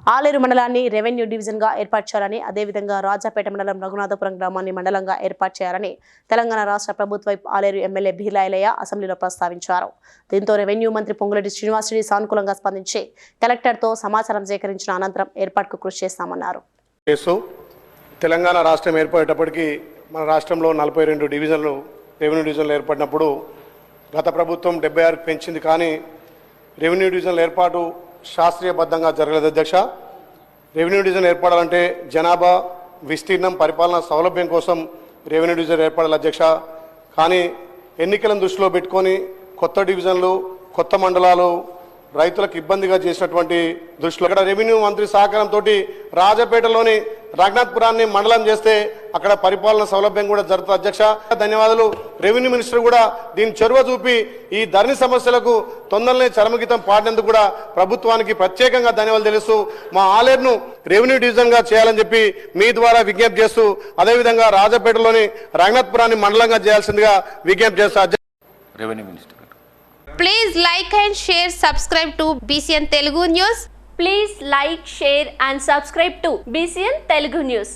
ఆలేరు మండలాన్ని రెవెన్యూ డివిజన్గా ఏర్పాటు చేయాలని అదేవిధంగా రాజాపేట మండలం రఘునాథపురం గ్రామాన్ని మండలంగా ఏర్పాటు చేయాలని తెలంగాణ రాష్ట్ర ప్రభుత్వ ఆలేరు ఎమ్మెల్యే బిర్లాయలయ్య అసెంబ్లీలో ప్రస్తావించారు. దీంతో రెవెన్యూ మంత్రి పొంగులేటి శ్రీనివాసరెడ్డి సానుకూలంగా స్పందించి కలెక్టర్తో సమాచారం సేకరించిన అనంతరం ఏర్పాటుకు కృషి చేస్తామన్నారు. తెలంగాణ రాష్ట్రం ఏర్పడేటప్పటికీ మన రాష్ట్రంలో నలభై రెండు డివిజన్లు రెవెన్యూ డివిజన్లు ఏర్పడినప్పుడు గత ప్రభుత్వం డెబ్బై ఆరుకు పెంచింది కానీ రెవెన్యూ డివిజన్ల ఏర్పాటు శాస్త్రీయబద్ధంగా జరగలేదు అధ్యక్ష. రెవెన్యూ డివిజన్ ఏర్పడాలంటే జనాభా విస్తీర్ణం పరిపాలన సౌలభ్యం కోసం రెవెన్యూ డివిజన్ ఏర్పడాలి అధ్యక్ష. కానీ ఎన్నికలను దృష్టిలో పెట్టుకొని కొత్త డివిజన్లు కొత్త మండలాలు రైతులకు ఇబ్బందిగా చేసినటువంటి దృష్టిలో ఇక్కడ రెవెన్యూ మంత్రి సహకారంతో రాజపేటలోని రఘునాథ్పురాన్ని మండలం చేస్తే అక్కడ పరిపాలన సౌలభ్యం కూడా జరుగుతుంది అధ్యక్ష. ధన్యవాదాలు. రెవెన్యూ మినిస్టర్ కూడా దీని చొరవ చూపి ఈ ధరణి సమస్యలకు తొందరనే చరమగీతం పాడినందుకు కూడా ప్రభుత్వానికి ప్రత్యేకంగా ధన్యవాదాలు తెలుస్తూ మా ఆలేరును రెవెన్యూ డివిజన్గా చేయాలని చెప్పి మీ ద్వారా విజ్ఞప్తి చేస్తూ అదేవిధంగా రాజపేటలోని రఘునాథ్పురాన్ని మండలంగా చేయాల్సిందిగా విజ్ఞప్తి చేస్తూ revenue minister Please like and share, subscribe to BCN Telugu News. Please like, share and subscribe to BCN Telugu News.